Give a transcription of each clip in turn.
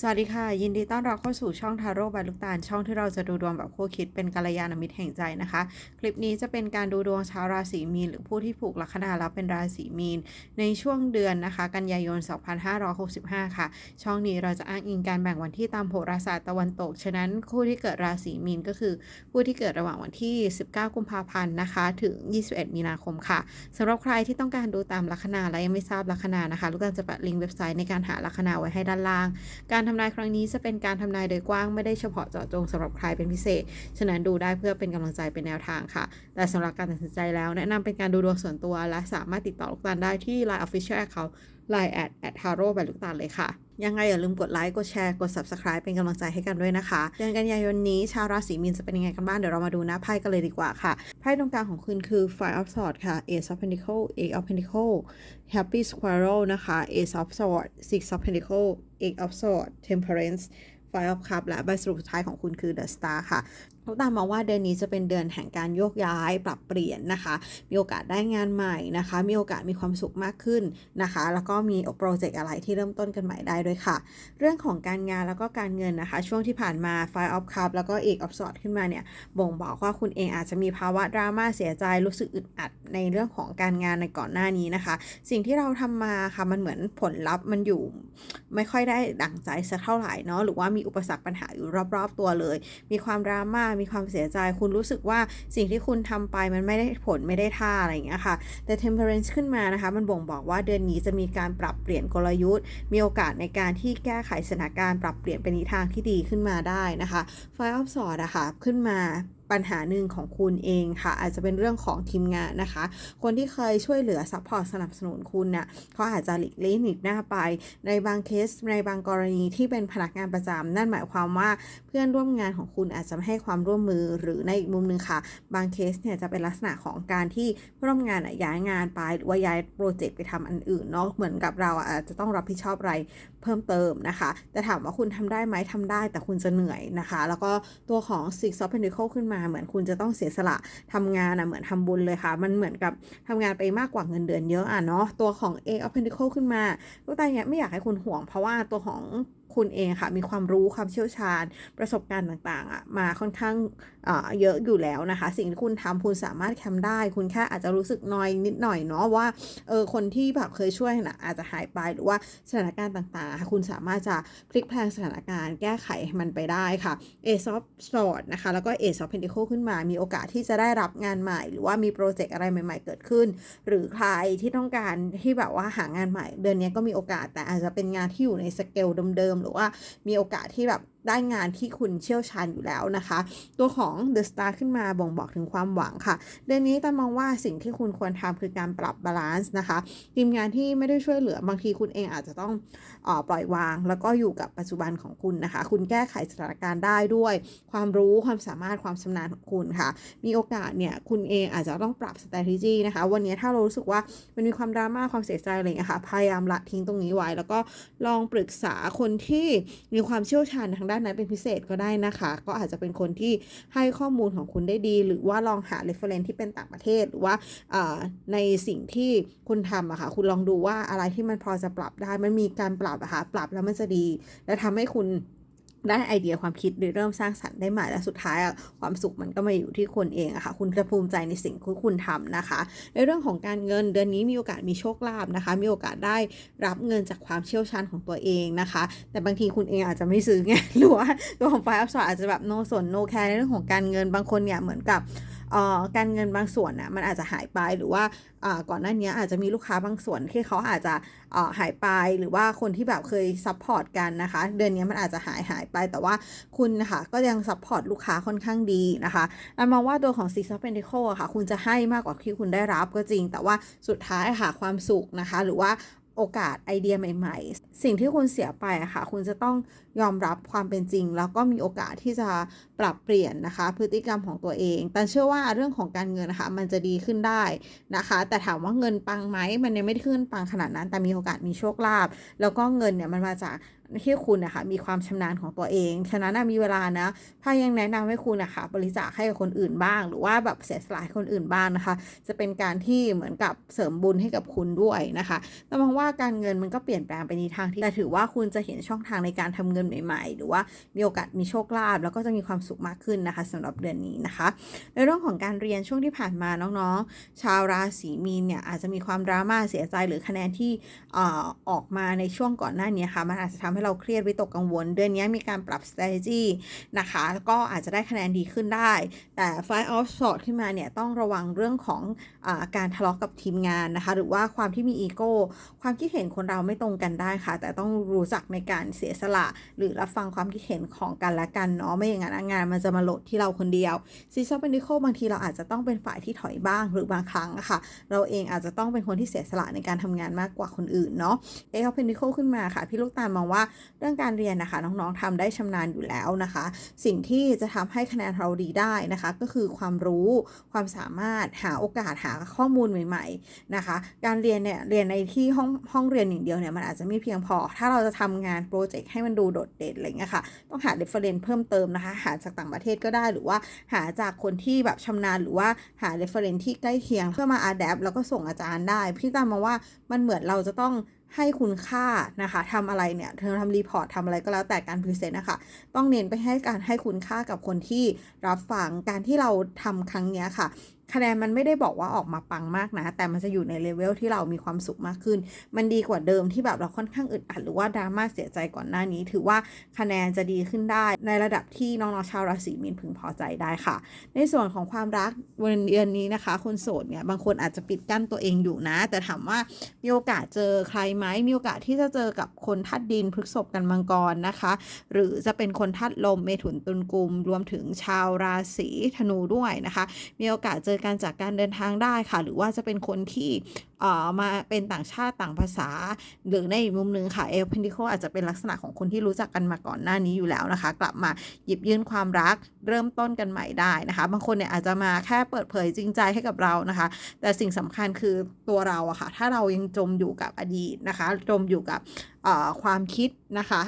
สวัสดีค่ะ ยินดีต้อนรับเข้าสู่ช่องทาโร่บายลูกตาลช่องที่เราจะดูดวงแบบคู่คิดเป็นกัลยาณมิตรแห่งใจนะคะ คลิปนี้จะเป็นการดูดวงชาวราศีมีน หรือผู้ที่ผูกลัคนาแล้วเป็นราศีมีน ในช่วงเดือนนะคะ กันยายน 2565 ค่ะ ช่องนี้เราจะอ้างอิงการแบ่งวันที่ตามโหราศาสตร์ตะวันตก ฉะนั้นคู่ที่เกิดราศีมีนก็คือ ผู้ที่เกิดระหว่างวันที่ 19 กุมภาพันธ์นะคะ ถึง 21 มีนาคมค่ะสำหรับใครที่ต้องการดูตามลัคนาและยังไม่ทราบลัคนานะคะ ลูกตาลจะแปะลิงก์เว็บไซต์ในการหาลัคนาไว้ให้ด้านล่างการทำนายครั้งนี้จะเป็นการทำนายโดยกว้างไม่ได้เฉพาะเจาะจงสำหรับใครเป็นพิเศษ ฉะนั้นดูได้เพื่อเป็นกำลังใจเป็นแนวทางค่ะ แต่สำหรับการตัดสินใจแล้ว แนะนำเป็นการดูดวงส่วนตัว และสามารถติดต่อลูกตาลได้ที่ Line Official Account Line at at taro แบบลูกตาเลยค่ะ ยังไงอย่าลืมกดไลค์ กดแชร์ กด Subscribe เป็นกำลังใจให้กันด้วยนะคะ เดือนกันยายนนี้ชาวราศีมีนจะเป็นยังไงกันบ้าง เดี๋ยวเรามาดูหน้าไพ่กันเลยดีกว่าค่ะ ไพ่ตรงกลางของคุณคือ Five of Swords ค่ะ Ace of Pentacles Eight of Pentacles Happy Squirrel นะคะ Ace of Swords Six of Pentacles Eight of Swords Temperance Five of Cups และใบสรุปสุดท้ายของคุณคือ The Star ค่ะ ลูกตามมองว่าเดือนนี้จะเป็นเดือนแห่งการโยกย้ายปรับเปลี่ยนนะคะ มีโอกาสได้งานใหม่นะคะ มีโอกาสมีความสุขมากขึ้นนะคะ แล้วก็มีโปรเจกต์อะไรที่เริ่มต้นกันใหม่ได้ด้วยค่ะ เรื่องของการงานแล้วก็การเงินนะคะ ช่วงที่ผ่านมา Five of Cups แล้วก็ Eight of s o r ขึ้นมาเนี่ย บ่งบอกว่าคุณเองอาจจะมีภาวะดราม่าเสียใจรู้สึกอึดอัดในเรื่องของการงานในก่อนหน้านี้นะคะ สิ่งที่เราทำมาค่ะมันเหมือนผลลัพธ์มันอยู่ ไม่ค่อยได้ดั่งใจสักเท่าไหร่เนาะหรือว่ามีอุปสรรคปัญหาอยู่รอบๆตัวเลย มีความดราม่ามีความเสียใจ คุณรู้สึกว่าสิ่งที่คุณทำไปมันไม่ได้ผลไม่ได้ท่าอะไรอย่างเงี้ยค่ะ แต่ temperance ขึ้นมานะคะ มันบ่งบอกว่าเดือนนี้จะมีการปรับเปลี่ยนกลยุทธ์ มีโอกาสในการที่แก้ไขสถานการณ์ปรับเปลี่ยนเป็นในทางที่ดีขึ้นมาได้นะคะ Five of Swords อะคะขึ้นมา ปัญหาหนึ่งของคุณเองค่ะ อาจจะเป็นเรื่องของทีมงานนะคะ คนที่เคยช่วยเหลือซัพพอร์ตสนับสนุนคุณเนี่ยเขาอาจจะหลีกเลี่ยงหนีหน้าไป ในบางเคสในบางกรณีที่เป็นพนักงานประจำนั่นหมายความว่าเพื่อนร่วมงานของคุณอาจจะไม่ให้ความร่วมมือหรือในอีกมุมหนึ่งค่ะ บางเคสเนี่ยจะเป็นลักษณะของการที่ผู้ร่วมงานย้ายงานไปหรือว่าย้ายโปรเจกต์ไปทำอันอื่นเนาะเหมือนกับเราอะอาจจะต้องรับผิดชอบอะไรเพิ่มเติมนะคะ แต่ถามว่าคุณทำได้ไหมทำได้ แต่คุณจะเหนื่อยนะคะ แล้วก็ตัวของ Six of Pentacles ขึ้นมาเหมือนคุณจะต้องเสียสละทำงานอะเหมือนทำบุญเลยค่ะ มันเหมือนกับทำงานไปมากกว่าเงินเดือนเยอะอะเนาะตัวของ A of Pentacles ขึ้นมาลูกตาเนี่ยไม่อยากให้คุณห่วงเพราะว่าตัวของ คุณเองค่ะ มีความรู้ความเชี่ยวชาญ ประสบการณ์ต่างๆอะมาค่อนข้างเยอะอยู่แล้วนะคะ สิ่งที่คุณทำคุณสามารถทำได้ คุณแค่อาจจะรู้สึกน้อยนิดหน่อยเนาะว่าเออคนที่แบบเคยช่วยนะอาจจะหายไปหรือว่าสถานการณ์ต่างๆ คุณสามารถจะพลิกแพลงสถานการณ์แก้ไขมันไปได้ค่ะ Ace of Sword นะคะ แล้วก็ Ace of Pentacle ขึ้นมา มีโอกาสที่จะได้รับงานใหม่ หรือว่ามีโปรเจกต์อะไรใหม่ ๆ เกิดขึ้น หรือใครที่ต้องการที่แบบว่าหางานใหม่ เดือนนี้ก็มีโอกาสแต่อาจจะเป็นงานที่อยู่ในสเกลเดิมๆหรือว่ามีโอกาสที่แบบ ได้งานที่คุณเชี่ยวชาญอยู่แล้วนะคะ ตัวของ The Star ขึ้นมาบ่งบอกถึงความหวังค่ะเดือนนี้ตามองว่าสิ่งที่คุณควรทำคือการปรับบาลานซ์นะคะทีมงานที่ไม่ได้ช่วยเหลือบางทีคุณเองอาจจะต้องออปล่อยวาง แล้วก็อยู่กับปัจจุบันของคุณนะคะ คุณแก้ไขสถานการณ์ได้ด้วย ความรู้ความสามารถความชำนาญของคุณค่ะ มีโอกาสเนี่ยคุณเองอาจจะต้องปรับ strategy นะคะ วันนี้ถ้าเรารู้สึกว่ามันมีความดราม่าความเสียใจอะไรอย่างเงี้ยค่ะพยายามละทิ้งตรงนี้ไว้ แล้วก็ลองปรึกษาคนที่มีความเชี่ยวชาญทางด้านนั้นเป็นพิเศษก็ได้นะคะ ก็อาจจะเป็นคนที่ให้ข้อมูลของคุณได้ดี หรือว่าลองหา reference ที่เป็นต่างประเทศหรือว่าอ่าในสิ่งที่คุณทำอะค่ะคุณลองดูว่าอะไรที่มันพอจะปรับได้มันมีการปรับอะค่ะปรับแล้วมันจะดี และทำให้คุณ ได้ไอเดียความคิดหรือเริ่มสร้างสรรค์ได้ใหม่และสุดท้ายอะความสุขมันก็มาอยู่ที่คนเองอะค่ะ คุณจะภูมิใจในสิ่งที่คุณทำนะคะ ในเรื่องของการเงินเดือนนี้มีโอกาสมีโชคลาภนะคะ มีโอกาสได้รับเงินจากความเชี่ยวชาญของตัวเองนะคะ แต่บางทีคุณเองอาจจะไม่ซื้อไงหรือว่าตัวของไฟอัพสอาจจะแบบโนสนโนแคร์ในเรื่องของการเงินบางคนเนี่ยเหมือนกับ การเงินบางส่วนนะมันอาจจะหายไปหรือว่าก่อนหน้านี้อาจจะมีลูกค้าบางส่วนที่เขาอาจจะหายไปหรือว่าคนที่แบบเคยซัพพอร์ตกันนะคะ เดือนนี้มันอาจจะหายหายไปแต่ว่าคุณนะคะก็ยังซัพพอร์ตลูกค้าค่อนข้างดีนะคะอันมองว่าตัวของ Six of Pentacles ค่ะ คุณจะให้มากกว่าที่คุณได้รับก็จริง แต่ว่าสุดท้ายค่ะความสุขนะคะ หรือว่า โอกาสไอเดียใหม่ ๆ สิ่งที่คุณเสียไปอะค่ะ คุณจะต้องยอมรับความเป็นจริง แล้วก็มีโอกาสที่จะปรับเปลี่ยนนะคะ พฤติกรรมของตัวเอง แต่เชื่อว่าเรื่องของการเงินนะคะมันจะดีขึ้นได้นะคะ แต่ถามว่าเงินปังไหมมันยังไม่ได้ขึ้นปังขนาดนั้น แต่มีโอกาสมีโชคลาภแล้วก็เงินเนี่ยมันมาจากที่คุณนะคะมีความชำนาญของตัวเอง ฉะนั้นมีเวลานะพ่ยังแนะนำให้คุณนะคะบริจาคให้กับคนอื่นบ้าง หรือว่าแบบเสียสละให้คนอื่นบ้างนะคะ จะเป็นการที่เหมือนกับเสริมบุญให้กับคุณด้วยนะคะแต่มองว่าการเงินมันก็เปลี่ยนแปลงไปในทางที่แต่ถือว่าคุณจะเห็นช่องทางในการทำเงินใหม่ๆ หรือว่ามีโอกาสมีโชคลาภแล้วก็จะมีความสุขมากขึ้นนะคะสำหรับเดือนนี้นะคะ ในเรื่องของการเรียนช่วงที่ผ่านมาน้องๆ ชาวราศีมีนเนี่ยอาจจะมีความดราม่าเสียใจหรือคะแนนที่ออออกมาในช่วงก่อนหน้านี้ค่ะมันอาจจะทำให้เราเครียดวิตกกังวล เดือนนี้มีการปรับ strategy นะคะ ก็อาจจะได้คะแนนดีขึ้นได้ แต่ Five of s w o r d ขึ้นมาเนี่ยต้องระวังเรื่องของอาการทะเลาะกับทีมงานนะคะ หรือว่าความที่มีอีโก้ความคิดเห็นคนเราไม่ตรงกันได้ค่ะ แต่ต้องรู้จักในการเสียสละ หรือรับฟังความคิดเห็นของกันและกันเนาะไม่อย่างนั้นงานมันจะมาโหลดที่เราคนเดียวซีซับเป็นดิโคบางทีเราอาจจะต้องเป็นฝ่ายที่ถอยบ้างหรือบางครั้งอะค่ะ เราเองอาจจะต้องเป็นคนที่เสียสละในการทำงานมากกว่าคนอื่นเนาะเอลเพนดิโคขึ้นมาค่ะ พี่ลูกตาลมองว่าเรื่องการเรียนนะคะน้องๆทำได้ชำนาญอยู่แล้วนะคะ สิ่งที่จะทำให้คะแนนเราดีได้นะคะ ก็คือความรู้ความสามารถหาโอกาสหาข้อมูลใหม่ ๆนะคะ การเรียนเนี่ยเรียนในที่ห้องห้องเรียนอย่างเดียวเนี่ยมันอาจจะไม่เพียงพอ ถ้าเราจะทำงานโปรเจกต์ให้มันดูโดดเด่นอะไรเงี้ยค่ะต้องหา reference เพิ่มเติมนะคะ หาจากต่างประเทศก็ได้หรือว่าหาจากคนที่แบบชำนาญหรือว่าหา reference ที่ใกล้เคียง เพื่อมา adapt แล้วก็ส่งอาจารย์ได้ พี่ตามมาว่ามันเหมือนเราจะต้อง ให้คุณค่านะคะทำอะไรเนี่ยเธอทำรีพอร์ตทำอะไรก็แล้วแต่การพรีเซนต์นะคะต้องเน้นไปให้การให้คุณค่ากับคนที่รับฟังการที่เราทำครั้งเนี้ยค่ะ คะแนนมันไม่ได้บอกว่าออกมาปังมากนะ แต่มันจะอยู่ในเลเวลที่เรามีความสุขมากขึ้น มันดีกว่าเดิมที่แบบเราค่อนข้างอึดอัดหรือว่าดราม่าเสียใจก่อนหน้านี้ ถือว่าคะแนนจะดีขึ้นได้ ในระดับที่น้องๆชาวราศีมีนพึงพอใจได้ค่ะ ในส่วนของความรักวันเดือนนี้นะคะคนโสดเนี่ยบางคนอาจจะปิดกั้นตัวเองอยู่นะ แต่ถามว่ามีโอกาสเจอใครไหมมีโอกาสที่จะเจอกับคนทัดดินพฤกษภกันมังกรนะคะ หรือจะเป็นคนทัดลมเมถุนตุลกุม รวมถึงชาวราศีธนูด้วยนะคะ มีโอกาสเจอกันจากการเดินทางได้ค่ะ หรือว่าจะเป็นคนที่เอ่อมาเป็นต่างชาติต่างภาษา หรือในอีกมุมหนึงค่ะเอลเพนดิโคอาจจะเป็นลักษณะของคนที่รู้จักกันมาก่อนหน้านี้อยู่แล้วนะคะ กลับมาหยิบยื่นความรักเริ่มต้นกันใหม่ได้นะคะ บางคนเนี่ยอาจจะมาแค่เปิดเผยจริงใจให้กับเรานะคะ แต่สิ่งสำคัญคือตัวเราอะค่ะถ้าเรายังจมอยู่กับอดีตนะคะ จมอยู่กับความคิดนะคะ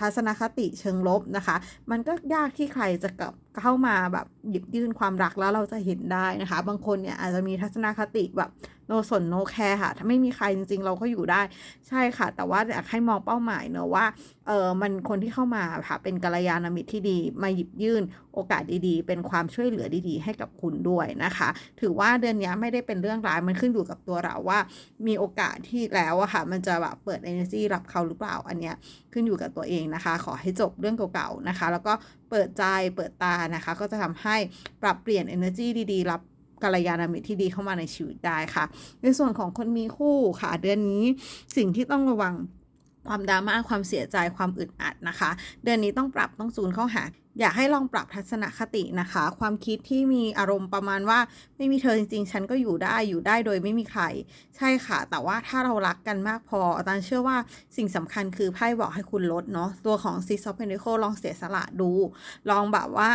ทัศนคติเชิงลบนะคะ มันก็ยากที่ใครจะกลับเข้ามาแบบหยิบยื่นความรักแล้วเราจะเห็นได้นะคะ บางคนเนี่ยอาจจะมีทัศนคติแบบ โนสนโนแคร์ค่ะ ถ้าไม่มีใครจริง ๆ เราก็อยู่ได้ใช่ค่ะ แต่ว่าอยากให้มองเป้าหมายเนอะว่าเออมันคนที่เข้ามาค่ะเป็นกัลยาณมิตรที่ดีมาหยิบยื่นโอกาสดีๆ เป็นความช่วยเหลือดีๆ ให้กับคุณด้วยนะคะ ถือว่าเดือนนี้ไม่ได้เป็นเรื่องร้ายมันขึ้นอยู่กับตัวเราว่า มีโอกาสที่แล้วอะค่ะ มันจะแบบเปิด energy รับเขาหรือเปล่าอันเนี้ยขึ้นอยู่กับตัวเองนะคะ ขอให้จบเรื่องเก่าๆนะคะ แล้วก็เปิดใจเปิดตานะคะ ก็จะทำให้ปรับเปลี่ยน energy ดีๆ รับ กัลยาณมิตรที่ดีเข้ามาในชีวิตได้ค่ะ ในส่วนของคนมีคู่ค่ะ เดือนนี้สิ่งที่ต้องระวังความดราม่าความเสียใจความอึดอัดนะคะ เดือนนี้ต้องปรับต้องจูนเข้าหา อยากให้ลองปรับทัศนคตินะคะ ความคิดที่มีอารมณ์ประมาณว่า ไม่มีเธอจริงๆ ฉันก็อยู่ได้อยู่ได้โดยไม่มีใคร ใช่ค่ะ แต่ว่าถ้าเรารักกันมากพออาจารย์เชื่อว่าสิ่งสำคัญคือไพ่บอกให้คุณลดเนาะตัวของซีซอฟเพนดิโคลองเสียสละดู ลองแบบว่า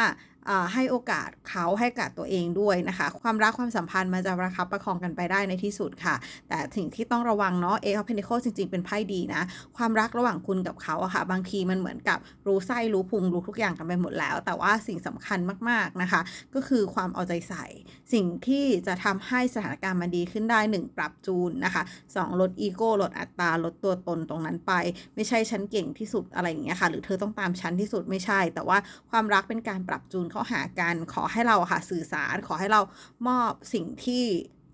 ให้โอกาสเขาให้โอกาสตัวเองด้วยนะคะ ความรักความสัมพันธ์มันจะประคับประคองกันไปได้ในที่สุดค่ะ แต่สิ่งที่ต้องระวังเนาะเอคเพนิโคจริงๆ เป็นไพ่ดีนะ ความรักระหว่างคุณกับเขาอะค่ะ บางทีมันเหมือนกับรู้ไส้รู้พุงรู้ทุกอย่างกันไปหมดแล้ว แต่ว่าสิ่งสำคัญมากๆนะคะ ก็คือความเอาใจใส่ สิ่งที่จะทำให้สถานการณ์มันดีขึ้นได้ 1 ปรับจูนนะคะ 2 ลดอีโก้ลดอัตราลดตัวตนตรงนั้นไป ไม่ใช่ฉันเก่งที่สุดอะไรอย่างเงี้ยค่ะ หรือเธอต้องตามฉันที่สุดไม่ใช่ แต่ว่าความรักเป็นการปรับจูนเข้าหากัน ขอให้เราค่ะสื่อสาร ขอให้เรามอบสิ่งที่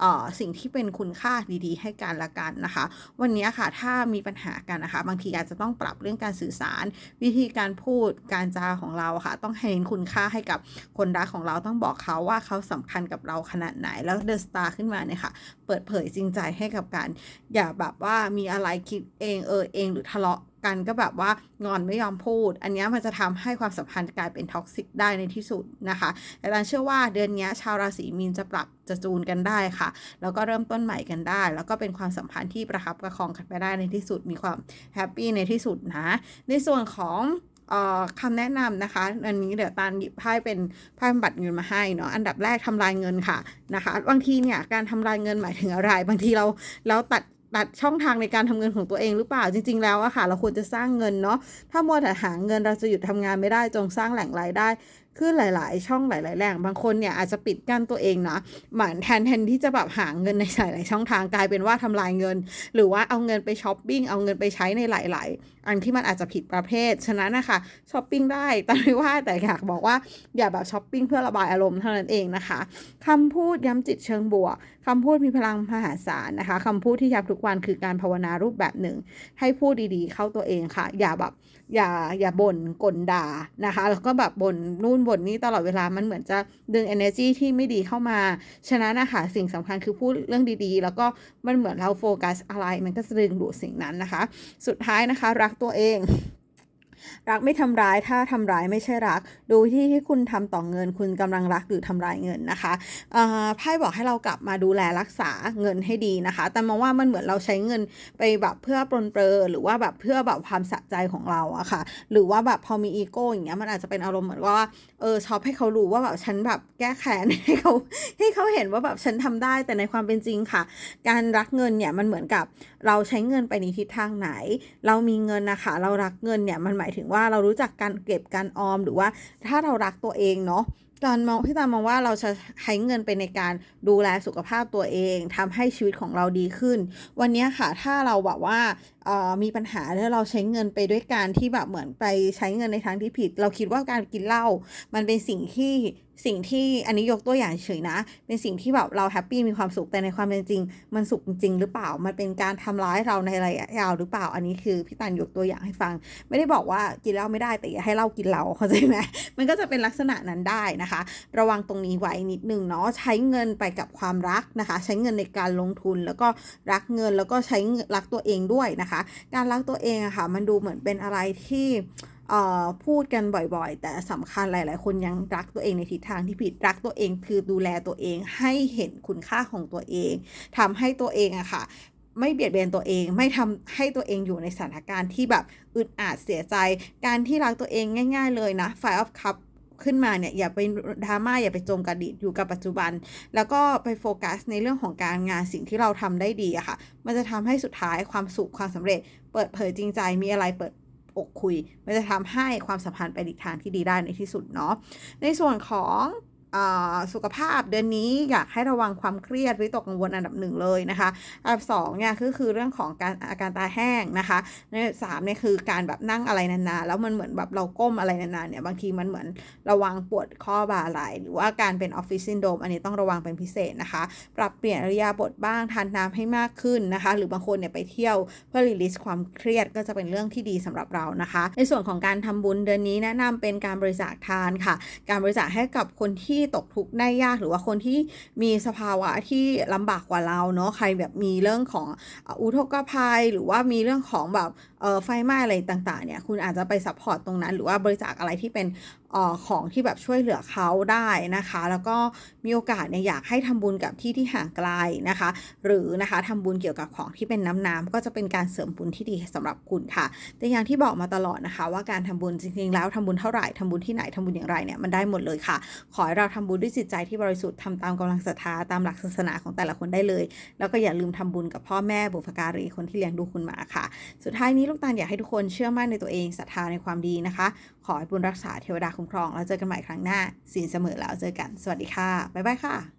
เอ่อสิ่งที่เป็นคุณค่าดีๆ ให้กันละกันนะคะ วันนี้ค่ะถ้ามีปัญหากันนะคะ บางทีอาจจะต้องปรับเรื่องการสื่อสาร วิธีการพูดการจาของเราค่ะ ต้องให้เน้นคุณค่าให้กับคนรักของเราต้องบอกเขาว่าเขาสำคัญกับเราขนาดไหนแล้วเดอะสตาร์ขึ้นมาเนี่ยค่ะ เปิดเผยจริงใจให้กับการ อย่าแบบว่ามีอะไรคิดเองเออเองหรือทะเลาะ กันก็แบบว่างอนไม่ยอมพูด อันนี้มันจะทำให้ความสัมพันธ์กลายเป็นท็อกซิกได้ในที่สุดนะคะแต่ตานเชื่อว่าเดือนนี้ชาวราศีมีนจะปรับจะจูนกันได้ค่ะ แล้วก็เริ่มต้นใหม่กันได้ แล้วก็เป็นความสัมพันธ์ที่ประคับประคองกันไปได้ในที่สุด มีความแฮปปี้ในที่สุดนะ ในส่วนของคำแนะนำนะคะ อันนี้เดี๋ยวตาลหยิบไพ่เป็นไพ่บำบัดเงินมาให้เนาะ อันดับแรกทำลายเงินค่ะนะคะ บางทีเนี่ยการทำลายเงินหมายถึงอะไร บางทีเราเราตัด ตัดช่องทางในการทำเงินของตัวเองหรือเปล่าจริง ๆ แล้วอะค่ะ เราควรจะสร้างเงินเนาะถ้ามัวแต่หาเงินเราจะหยุดทำงานไม่ได้จงสร้างแหล่งรายได้ ขึ้นหลาย ๆ ช่องหลาย ๆ แหล่งบางคนเนี่ยอาจจะปิดกั้นตัวเองนะเหมือนแทนแทนที่จะแบบหาเงินในหลาย ๆ ช่องทางกลายเป็นว่าทำลายเงิน หรือว่าเอาเงินไปช้อปปิ้งเอาเงินไปใช้ในหลาย ๆ อันที่มันอาจจะผิดประเภท ฉะนั้นนะคะช้อปปิ้งได้แต่ไม่ว่าแต่อยากบอกว่าอย่าแบบช้อปปิ้งเพื่อระบายอารมณ์เท่านั้นเองนะคะคำพูดย้ำจิตเชิงบวกคำพูดมีพลังมหาศาลนะคะคำพูดที่ย้ำทุกวันคือการภาวนารูปแบบหนึ่ง ให้พูดดี ๆ เข้าตัวเองค่ะ อย่าแบบอย่าอย่าบ่นกลด่านะคะ แล้วก็แบบบ่นนู่นบ่นนี่ตลอดเวลามันเหมือนจะดึง energy ที่ไม่ดีเข้ามา ฉะนั้นนะคะสิ่งสำคัญคือพูดเรื่องดีๆ แล้วก็มันเหมือนเราโฟกัสอะไร มันก็จะดึงดูดสิ่งนั้นนะคะ สุดท้ายนะคะ รักตัวเอง รักไม่ทำร้ายถ้าทำร้ายไม่ใช่รัก ดูที่ที่คุณทำต่อเงิน คุณกำลังรักหรือทำร้ายเงินนะคะไพ่บอกให้เรากลับมาดูแลรักษาเงินให้ดีนะคะ แต่มองว่ามันเหมือนเราใช้เงินไปแบบเพื่อปลนเปลือหรือว่าแบบเพื่อแบบความสะใจของเราอะค่ะ หรือว่าแบบพอมีอีโก้อย่างเงี้ยมันอาจจะเป็นอารมณ์เหมือนว่าเออชอบให้เขารู้ว่าแบบฉันแบบแก้แค้นให้เขาให้เขาเห็นว่าแบบฉันทำได้แต่ในความเป็นจริงค่ะ การรักเงินเนี่ยมันเหมือนกับเราใช้เงินไปในทิศทางไหน เรามีเงินนะคะ เรารักเงินเนี่ยมันหมายถึงว่าเรารู้จักการเก็บการออมหรือว่าถ้าเรารักตัวเองเนาะการมองพี่ตามองว่าเราจะใช้เงินไปในการดูแลสุขภาพตัวเองทำให้ชีวิตของเราดีขึ้น วันนี้ค่ะถ้าเราแบบว่า มีปัญหาแล้วเราใช้เงินไปด้วยการที่แบบเหมือนไปใช้เงินในทางที่ผิด เราคิดว่าการกินเหล้ามันเป็นสิ่งที่สิ่งที่อันนี้ยกตัวอย่างเฉยนะ เป็นสิ่งที่แบบเราแฮปปี้มีความสุขแต่ในความเป็นจริง มันสุขจริงหรือเปล่า มันเป็นการทำร้ายเราในระยะยาวหรือเปล่า อันนี้คือพี่ตันยกตัวอย่างให้ฟัง ไม่ได้บอกว่ากินเหล้าไม่ได้แต่อย่าให้เหล้ากินเราเข้าใจไหมมันก็จะเป็นลักษณะนั้นได้นะคะ ระวังตรงนี้ไว้นิดนึงเนาะใช้เงินไปกับความรักนะคะ ใช้เงินในการลงทุนแล้วก็รักเงินแล้วก็ใช้รักตัวเองด้วยนะคะการรักตัวเองอะค่ะมันดูเหมือนเป็นอะไรที่พูดกันบ่อยๆ แต่สำคัญหลาย ๆ คนยังรักตัวเองในทิศทางที่ผิดรักตัวเองคือดูแลตัวเองให้เห็นคุณค่าของตัวเองทำให้ตัวเองอะค่ะไม่เบียดเบียนตัวเองไม่ทำให้ตัวเองอยู่ในสถานการณ์ที่แบบอึดอัดเสียใจ การที่รักตัวเองง่าย ๆ เลยนะ Five of Cup ขึ้นมาเนี่ยอย่าไปดราม่าอย่าไปจมกระดิดอยู่กับปัจจุบัน แล้วก็ไปโฟกัสในเรื่องของการงานสิ่งที่เราทำได้ดีอะค่ะ มันจะทำให้สุดท้ายความสุขความสำเร็จ เปิดเผยจริงใจมีอะไรเปิดอกคุย มันจะทำให้ความสัมพันธ์ไปในทางที่ดีได้ในที่สุดเนาะในส่วนของ สุขภาพเดือนนี้อยากให้ระวังความเครียดวิตกกังวลอันดับหนึ่งเลยนะคะอันดับสองเนี่ยก็คือเรื่องของการอาการตาแห้งนะคะในสามเนี่ยคือการแบบนั่งอะไรนานๆแล้วมันเหมือนแบบเราก้มอะไรนานๆเนี่ยบางทีมันเหมือนระวังปวดข้อบ่าไหลหรือว่าการเป็นออฟฟิศซินโดมอันนี้ต้องระวังเป็นพิเศษนะคะ ปรับเปลี่ยนอริยาบทบ้างทานน้ำให้มากขึ้นนะคะ หรือบางคนเนี่ยไปเที่ยวเพื่อรีลิสความเครียดก็จะเป็นเรื่องที่ดีสำหรับเรานะคะ ในส่วนของการทำบุญเดือนนี้แนะนำเป็นการบริจาคทานค่ะ การบริจาคให้กับคนที่ตกทุกข์ได้ยากหรือว่าคนที่มีสภาวะที่ลำบากกว่าเราเนาะใครแบบมีเรื่องของอุทกภัย หรือว่ามีเรื่องของแบบไฟไหม้อะไรต่างๆเนี่ยคุณอาจจะไปซัพพอร์ตตรงนั้น หรือว่าบริจาคอะไรที่เป็นออของที่แบบช่วยเหลือเขาได้นะคะ แล้วก็มีโอกาสเนี่ยอยากให้ทำบุญกับที่ที่ห่างไกลนะคะ หรือนะคะทำบุญเกี่ยวกับของที่เป็นน้ำน้ำก็จะเป็นการเสริมบุญที่ดีสำหรับคุณค่ะ แต่อย่างที่บอกมาตลอดนะคะ ว่าการทำบุญจริงๆแล้วทำบุญเท่าไหร่ทำบุญที่ไหนทำบุญอย่างไรเนี่ยมันได้หมดเลยค่ะ ขอให้เราทำบุญด้วยจิตใจที่บริสุทธิ์ทำตามกำลังศรัทธาตามหลักศาสนาของแต่ละคนได้เลย แล้วก็อย่าลืมทำบุญกับพ่อแม่บุพการีคนที่เลี้ยงดูคุณมาค่ะ สุดท้ายนี้ลูกตาลอยากให้ทุกคนเชื่อมั่นในตัวเองศรัทธาในความดีนะคะ ขอให้บุญรักษาเทวดาคุ้มครอง แล้วเจอกันใหม่ครั้งหน้าสินเสมอแล้วเจอกัน สวัสดีค่ะ บ๊ายบายค่ะ